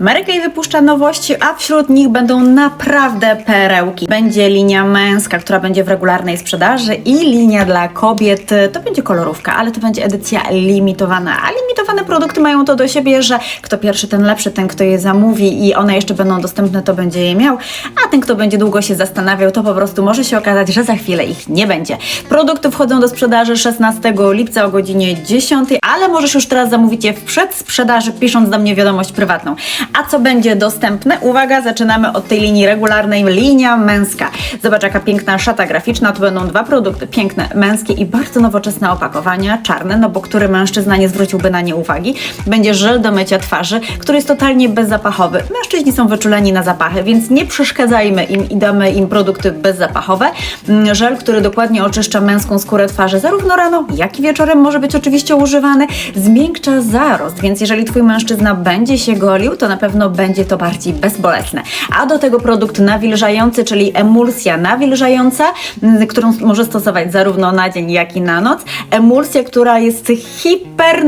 Mary wypuszcza nowości, a wśród nich będą naprawdę perełki. Będzie linia męska, która będzie w regularnej sprzedaży i linia dla kobiet, to będzie kolorówka, ale to będzie edycja limitowana. A limitowane produkty mają to do siebie, że kto pierwszy, ten lepszy, ten kto je zamówi i one jeszcze będą dostępne, to będzie je miał, a ten kto będzie długo się zastanawiał, to po prostu może się okazać, że za chwilę ich nie będzie. Produkty wchodzą do sprzedaży 16 lipca o godzinie 10, ale możesz już teraz zamówić je w przedsprzedaży, pisząc do mnie wiadomość prywatną. A co będzie dostępne? Uwaga, zaczynamy od tej linii regularnej, linia męska. Zobacz, jaka piękna szata graficzna, to będą dwa produkty, piękne, męskie i bardzo nowoczesne opakowania, czarne, no bo który mężczyzna nie zwróciłby na nie uwagi. Będzie żel do mycia twarzy, który jest totalnie bezzapachowy. Mężczyźni są wyczuleni na zapachy, więc nie przeszkadzajmy im i damy im produkty bezzapachowe. Mm, Żel, który dokładnie oczyszcza męską skórę twarzy zarówno rano, jak i wieczorem może być oczywiście używany. Zmiękcza zarost, więc jeżeli twój mężczyzna będzie się golił, to na pewno będzie to bardziej bezbolesne. A do tego produkt nawilżający, czyli emulsja nawilżająca, mm, którą może stosować zarówno na dzień, jak i na noc. Emulsja, która jest hiper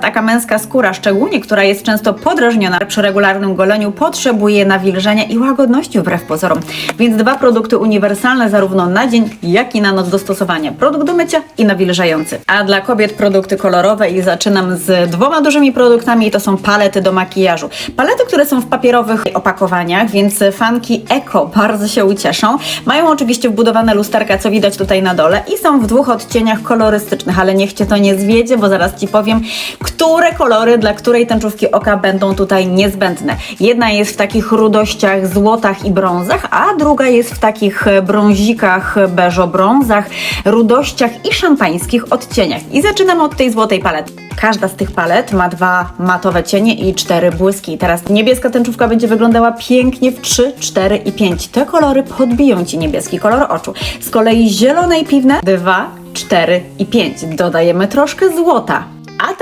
Taka męska skóra, szczególnie, która jest często podrażniona przy regularnym goleniu, potrzebuje nawilżenia i łagodności wbrew pozorom. Więc dwa produkty uniwersalne zarówno na dzień, jak i na noc do stosowania. Produkt do mycia i nawilżający. A dla kobiet produkty kolorowe i zaczynam z dwoma dużymi produktami. To są palety do makijażu. Palety, które są w papierowych opakowaniach, więc fanki Eko bardzo się ucieszą. Mają oczywiście wbudowane lusterka, co widać tutaj na dole i są w dwóch odcieniach kolorystycznych, ale niech Cię to nie zwiedzie, bo zaraz Ci powiem, które kolory dla której tęczówki oka będą tutaj niezbędne. Jedna jest w takich rudościach, złotach i brązach, a druga jest w takich brązikach, beżo-brązach, rudościach i szampańskich odcieniach. I zaczynamy od tej złotej palety. Każda z tych palet ma dwa matowe cienie i cztery błyski. Teraz niebieska tęczówka będzie wyglądała pięknie w 3, 4 i 5. Te kolory podbiją Ci niebieski kolor oczu. Z kolei zielone i piwne 2, 4 i 5. Dodajemy troszkę złota.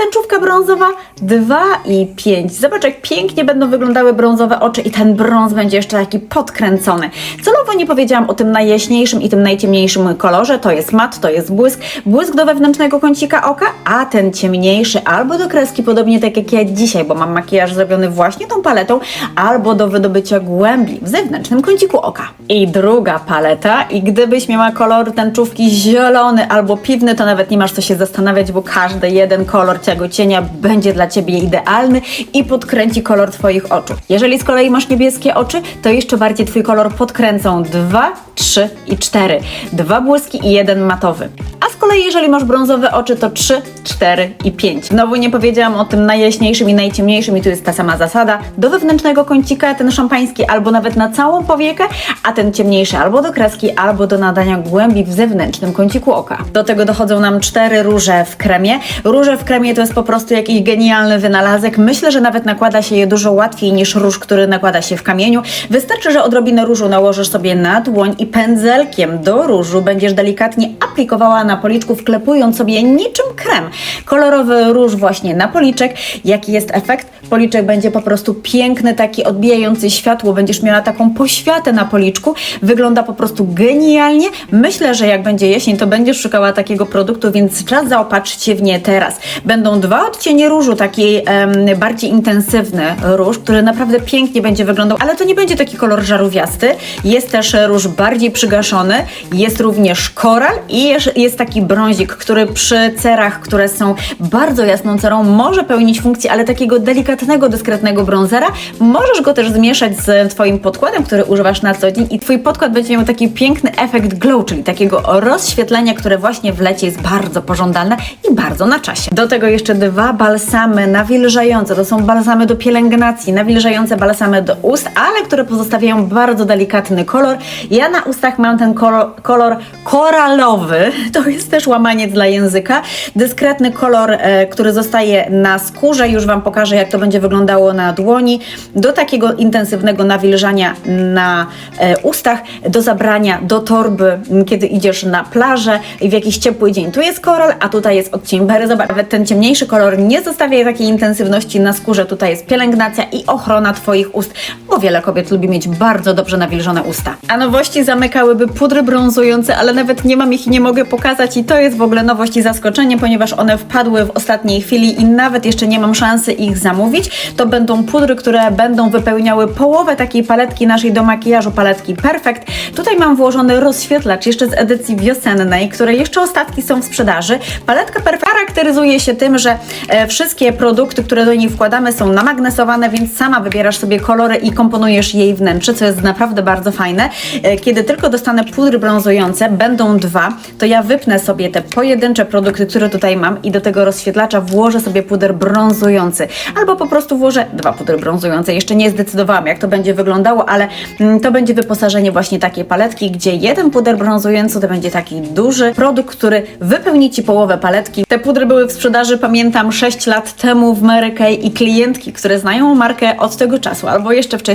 Tęczówka brązowa 2 i 5. Zobacz, jak pięknie będą wyglądały brązowe oczy i ten brąz będzie jeszcze taki podkręcony. Celowo nie powiedziałam o tym najjaśniejszym i tym najciemniejszym kolorze. To jest mat, to jest błysk. Błysk do wewnętrznego kącika oka, a ten ciemniejszy albo do kreski, podobnie tak jak ja dzisiaj, bo mam makijaż zrobiony właśnie tą paletą, albo do wydobycia głębi w zewnętrznym kąciku oka. I druga paleta i gdybyś miała kolor tęczówki zielony albo piwny, to nawet nie masz co się zastanawiać, bo każdy jeden kolor tego cienia będzie dla Ciebie idealny i podkręci kolor Twoich oczu. Jeżeli z kolei masz niebieskie oczy, to jeszcze bardziej Twój kolor podkręcą 2, 3 i 4. Dwa błyski i jeden matowy. A jeżeli masz brązowe oczy, to 3, 4 i 5. Znowu nie powiedziałam o tym najjaśniejszym i najciemniejszym i tu jest ta sama zasada. Do wewnętrznego kącika ten szampański albo nawet na całą powiekę, a ten ciemniejszy albo do kreski, albo do nadania głębi w zewnętrznym kąciku oka. Do tego dochodzą nam cztery róże w kremie. Róże w kremie to jest po prostu jakiś genialny wynalazek. Myślę, że nawet nakłada się je dużo łatwiej niż róż, który nakłada się w kamieniu. Wystarczy, że odrobinę różu nałożysz sobie na dłoń i pędzelkiem do różu będziesz delikatnie aplikowała na policzku, wklepując sobie niczym krem. Kolorowy róż właśnie na policzek. Jaki jest efekt? Policzek będzie po prostu piękny, taki odbijający światło. Będziesz miała taką poświatę na policzku. Wygląda po prostu genialnie. Myślę, że jak będzie jesień, to będziesz szukała takiego produktu, więc czas zaopatrzyć się w nie teraz. Będą dwa odcienie różu, taki em, bardziej intensywny róż, który naprawdę pięknie będzie wyglądał, ale to nie będzie taki kolor żarówiasty. Jest też róż bardziej przygaszony, jest również koral i jest, jest taki brązik, który przy cerach, które są bardzo jasną cerą, może pełnić funkcję, ale takiego delikatnego, dyskretnego brązera. Możesz go też zmieszać z Twoim podkładem, który używasz na co dzień i Twój podkład będzie miał taki piękny efekt glow, czyli takiego rozświetlenia, które właśnie w lecie jest bardzo pożądane i bardzo na czasie. Do tego jeszcze dwa balsamy nawilżające. To są balsamy do pielęgnacji, nawilżające balsamy do ust, ale które pozostawiają bardzo delikatny kolor. Ja na ustach mam ten kolor, kolor koralowy, to jest też łamaniec dla języka. Dyskretny kolor, e, który zostaje na skórze, już Wam pokażę jak to będzie wyglądało na dłoni. Do takiego intensywnego nawilżania na e, ustach, do zabrania do torby, kiedy idziesz na plażę i w jakiś ciepły dzień. Tu jest koral, a tutaj jest odcień bery. Zobacz, nawet ten ciemniejszy kolor nie zostawia takiej intensywności na skórze. Tutaj jest pielęgnacja i ochrona Twoich ust, bo wiele kobiet lubi mieć bardzo dobrze nawilżone usta. A nowości zamykałyby pudry brązujące, ale nawet nie mam ich i nie mogę pokazać i to jest w ogóle nowość i zaskoczenie, ponieważ one wpadły w ostatniej chwili i nawet jeszcze nie mam szansy ich zamówić. To będą pudry, które będą wypełniały połowę takiej paletki naszej do makijażu, paletki Perfect. Tutaj mam włożony rozświetlacz jeszcze z edycji wiosennej, które jeszcze ostatki są w sprzedaży. Paletka Perfect charakteryzuje się tym, że e, wszystkie produkty, które do niej wkładamy są namagnesowane, więc sama wybierasz sobie kolory i komponujesz jej wnętrze, co jest naprawdę bardzo fajne. E, Kiedy tylko dostanę pudry brązujące, będą dwa, to ja wypnę sobie te pojedyncze produkty, które tutaj mam i do tego rozświetlacza włożę sobie puder brązujący. Albo po prostu włożę dwa pudry brązujące. Jeszcze nie zdecydowałam, jak to będzie wyglądało, ale mm, to będzie wyposażenie właśnie takiej paletki, gdzie jeden puder brązujący to będzie taki duży produkt, który wypełni Ci połowę paletki. Te pudry były w sprzedaży, pamiętam, 6 lat temu w Mary Kay i klientki, które znają markę od tego czasu, albo jeszcze wcześniej,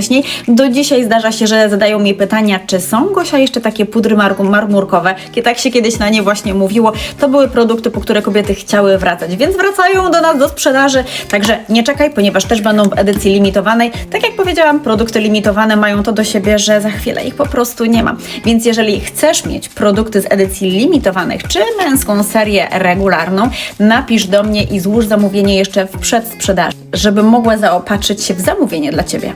do dzisiaj zdarza się, że zadają mi pytania, czy są, Gosia, jeszcze takie pudry mar- marmurkowe, tak się kiedyś na nie właśnie mówiło. To były produkty, po które kobiety chciały wracać, więc wracają do nas do sprzedaży, także nie czekaj, ponieważ też będą w edycji limitowanej. Tak jak powiedziałam, produkty limitowane mają to do siebie, że za chwilę ich po prostu nie ma. Więc jeżeli chcesz mieć produkty z edycji limitowanych, czy męską serię regularną, napisz do mnie i złóż zamówienie jeszcze w przedsprzedaży, żeby mogła zaopatrzyć się w zamówienie dla Ciebie.